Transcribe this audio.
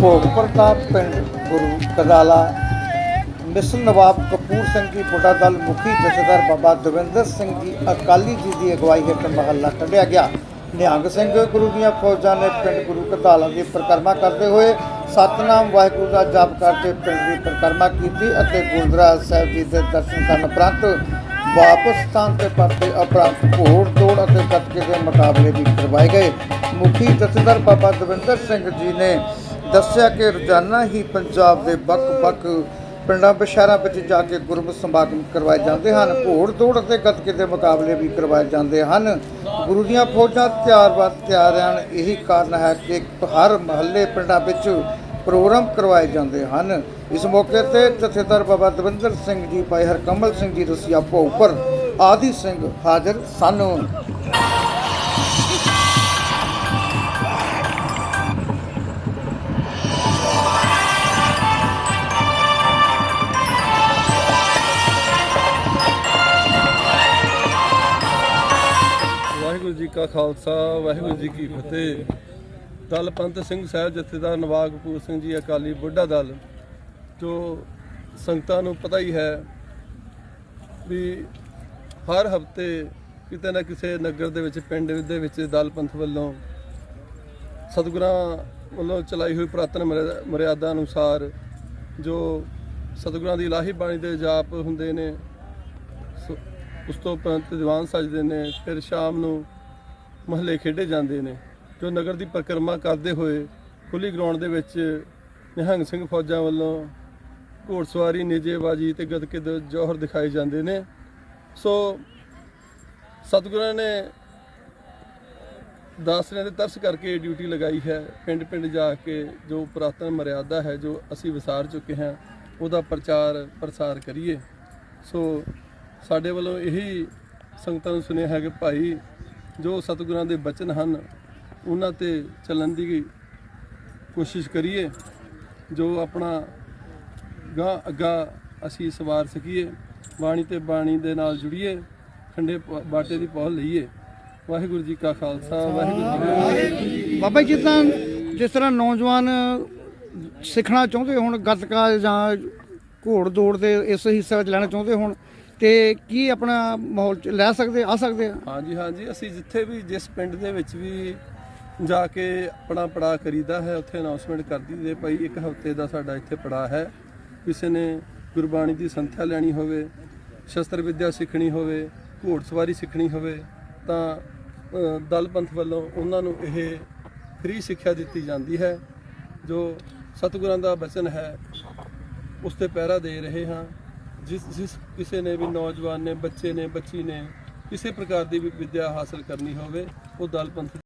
ਭੋਗ ਪ੍ਰਤਾਪ ਪਿੰਡ ਗੁਰੂ ਕਦਾਲਾ ਮਿਸਲ ਨਵਾਬ ਕਪੂਰ ਸਿੰਘ ਜੀ, ਬੁੱਢਾ ਦਲ ਮੁਖੀ ਜਥੇਦਾਰ ਬਾਬਾ ਦਵਿੰਦਰ ਸਿੰਘ ਜੀ, ਅਕਾਲੀ ਜੀ ਦੀ ਅਗਵਾਈ ਹੇਠ ਮਹੱਲਾ ਕੱਢਿਆ ਗਿਆ। ਨਿਹੰਗ ਸਿੰਘ ਗੁਰੂ ਦੀਆਂ ਫੌਜਾਂ ਨੇ ਪਿੰਡ ਗੁਰੂ ਕਦਾਲਾ ਦੀ ਪਰਿਕਰਮਾ ਕਰਦੇ ਹੋਏ ਸਤਨਾਮ ਵਾਹਿਗੁਰੂ ਦਾ ਜਪ ਕਰਕੇ ਪਿੰਡ ਦੀ ਪਰਿਕਰਮਾ ਕੀਤੀ ਅਤੇ ਗੁਰਦੁਆਰਾ ਸਾਹਿਬ ਜੀ ਦੇ ਦਰਸ਼ਨ ਕਰਨ ਉਪਰੰਤ ਵਾਪਸ ਸਥਾਨ ਤੇ ਪਰਤੇ ਉਪਰੰਤ ਘੋੜ ਤੋੜ ਅਤੇ ਗੱਤਕੇ ਦੇ ਮੁਕਾਬਲੇ ਵੀ ਕਰਵਾਏ ਗਏ। ਮੁਖੀ ਜਥੇਦਾਰ ਬਾਬਾ ਦਵਿੰਦਰ ਸਿੰਘ ਜੀ ਨੇ ਦੱਸਿਆ ਕਿ ਰੋਜ਼ਾਨਾ ਹੀ ਪੰਜਾਬ ਦੇ ਵੱਖ-ਵੱਖ ਪਿੰਡਾਂ ਸ਼ਹਿਰਾਂ ਵਿੱਚ ਜਾ ਕੇ ਗੁਰਮਤਿ ਸਮਾਗਮ ਕਰਵਾਏ ਜਾਂਦੇ ਹਨ। ਘੋੜ ਦੌੜ ਅਤੇ ਗੱਤਕੇ ਦੇ ਮੁਕਾਬਲੇ ਵੀ ਕਰਵਾਏ ਜਾਂਦੇ ਹਨ। ਗੁਰੂ ਦੀਆਂ ਫੌਜਾਂ ਤਿਆਰ ਬਰ ਤਿਆਰ ਹਨ ਇਹੀ ਕਾਰਨ ਹੈ ਕਿ ਹਰ ਮਹੱਲੇ ਪਿੰਡਾਂ ਵਿੱਚ ਪ੍ਰੋਗਰਾਮ ਕਰਵਾਏ ਜਾਂਦੇ ਹਨ। ਇਸ ਮੌਕੇ ਤੇ ਜਥੇਦਾਰ ਬਾਬਾ ਦਵਿੰਦਰ ਸਿੰਘ ਜੀ, ਭਾਈ ਹਰਕਮਲ ਸਿੰਘ ਜੀ, ਰਸੀਆ ਭੋਗਪੁਰ ਆਦਿ ਸਿੰਘ ਹਾਜ਼ਰ ਸਨ। ਕਾ ਖਾਲਸਾ, ਵਾਹਿਗੁਰੂ ਜੀ ਕੀ ਫਤਿਹ। ਦਲ ਪੰਥ ਸਿੰਘ ਸਾਹਿਬ ਜਥੇਦਾਰ ਨਵਾਬ ਕਪੂਰ ਸਿੰਘ ਜੀ, ਅਕਾਲੀ ਬੁੱਢਾ ਦਲ, ਜੋ ਸੰਗਤਾਂ ਨੂੰ ਪਤਾ ਹੀ ਹੈ ਵੀ ਹਰ ਹਫ਼ਤੇ ਕਿਤੇ ਨਾ ਕਿਸੇ ਨਗਰ ਦੇ ਵਿੱਚ, ਪਿੰਡ ਦੇ ਵਿੱਚ ਦਲ ਪੰਥ ਵੱਲੋਂ ਸਤਿਗੁਰਾਂ ਵੱਲੋਂ ਚਲਾਈ ਹੋਈ ਪ੍ਰਾਤਨ ਮਰਿਆ- ਮਰਿਆਦਾ ਅਨੁਸਾਰ ਜੋ ਸਤਿਗੁਰਾਂ ਦੀ ਇਲਾਹੀ ਬਾਣੀ ਦੇ ਜਾਪ ਹੁੰਦੇ ਨੇ, ਸੋ, ਉਸ ਤੋਂ ਉਪਰੰਤ ਦੀਵਾਨ ਸਜਦੇ ਨੇ, ਫਿਰ ਸ਼ਾਮ ਨੂੰ ਮਹੱਲੇ ਖੇਡੇ ਜਾਂਦੇ ਨੇ, ਜੋ ਨਗਰ ਦੀ ਪਰਿਕਰਮਾ ਕਰਦੇ ਹੋਏ ਖੁੱਲੀ ਗਰਾਊਂਡ ਦੇ ਵਿੱਚ ਨਿਹੰਗ ਸਿੰਘ ਫੌਜਾਂ ਵੱਲੋਂ ਘੋੜਸਵਾਰੀ ਨਿਜੇਬਾਜੀ ਤੇ ਗੱਤਕੇ ਦੇ ਜੋਹਰ ਦਿਖਾਏ ਜਾਂਦੇ ਨੇ। ਸੋ ਸਤਿਗੁਰਾਂ ਨੇ ਦਾਸਰਿਆਂ ਦੇ ਤਰਸ ਕਰਕੇ ਡਿਊਟੀ ਲਗਾਈ ਹੈ। ਪਿੰਡ ਪਿੰਡ ਜਾ ਕੇ ਜੋ ਪੁਰਾਤਨ ਮਰਿਆਦਾ ਹੈ, ਜੋ ਅਸੀਂ ਵਿਸਾਰ ਚੁੱਕੇ ਹਾਂ, ਉਹਦਾ ਪ੍ਰਚਾਰ, ਪ੍ਰਸਾਰ ਕਰੀਏ। ਸੋ ਸਾਡੇ ਵੱਲੋਂ ਇਹੀ ਸੰਗਤਾਂ ਨੂੰ ਸੁਨੇਹਾ ਹੈ ਕਿ ਭਾਈ ਜੋ ਸਤਿਗੁਰਾਂ ਦੇ ਬਚਨ ਹਨ, ਉਹਨਾਂ ਤੇ ਚੱਲਣ ਦੀ ਕੋਸ਼ਿਸ਼ ਕਰੀਏ, ਜੋ ਆਪਣਾ ਗਾਂ ਅੱਗਾ ਅਸੀਂ ਸਵਾਰ ਸਕੀਏ, ਬਾਣੀ ਤੇ ਬਾਣੀ ਦੇ ਨਾਲ ਜੁੜੀਏ, ਖੰਡੇ ਬਾਟੇ ਦੀ ਪਹੁਲ ਲਈਏ। ਵਾਹਿਗੁਰੂ ਜੀ ਕਾ ਖਾਲਸਾ, ਵਾਹਿਗੁਰੂ ਜੀ ਬਾਬਾ ਜੀ ਤਾਂ ਜਿਸ ਤਰ੍ਹਾਂ ਨੌਜਵਾਨ ਸਿੱਖਣਾ ਚਾਹੁੰਦੇ ਹੁਣ, ਗੱਤਕਾ ਜਾਂ ਘੋੜ ਦੌੜ ਦੇ ਇਸ ਹਿੱਸੇ ਵਿੱਚ ਲੈਣਾ ਚਾਹੁੰਦੇ ਹੁਣ ਤੇ ਕੀ ਆਪਣਾ ਮਾਹੌਲ ਚ ਲੈ ਸਕਦੇ, ਆ ਸਕਦੇ ਆ? ਹਾਂਜੀ ਹਾਂਜੀ, ਅਸੀਂ ਜਿੱਥੇ ਵੀ, ਜਿਸ ਪਿੰਡ ਦੇ ਵਿੱਚ ਵੀ ਜਾ ਕੇ ਆਪਣਾ ਪੜਾ ਕਰੀਦਾ ਹੈ, ਉੱਥੇ ਅਨਾਉਂਸਮੈਂਟ ਕਰਦੀ ਦਈਦੇ ਭਾਈ, ਇੱਕ ਹਫ਼ਤੇ ਦਾ ਸਾਡਾ ਇੱਥੇ ਪੜਾ ਹੈ। ਕਿਸੇ ਨੇ ਗੁਰਬਾਣੀ ਦੀ ਸੰਥਿਆ ਲੈਣੀ ਹੋਵੇ, ਸ਼ਸਤਰ ਵਿੱਦਿਆ ਸਿੱਖਣੀ ਹੋਵੇ ਘੋੜਸਵਾਰੀ ਸਿੱਖਣੀ ਹੋਵੇ, ਤਾਂ ਦਲ ਪੰਥ ਵੱਲੋਂ ਉਹਨਾਂ ਨੂੰ ਇਹ ਫ੍ਰੀ ਸਿੱਖਿਆ ਦਿੱਤੀ ਜਾਂਦੀ ਹੈ, ਜੋ ਸਤਿਗੁਰਾਂ ਦਾ ਬਚਨ ਹੈ, ਉਸ ਤੇ ਪਹਿਰਾ ਦੇ ਰਹੇ ਹਾਂ। ਜਿਸ ਜਿਸ ਕਿਸੇ ਨੇ ਵੀ ਨੌਜਵਾਨ ਨੇ, ਬੱਚੇ ਨੇ, ਬੱਚੀ ਨੇ ਕਿਸੇ ਪ੍ਰਕਾਰ ਦੀ ਵੀ ਵਿੱਦਿਆ ਹਾਸਲ ਕਰਨੀ ਹੋਵੇ, ਉਹ ਦਲ ਪੰਥ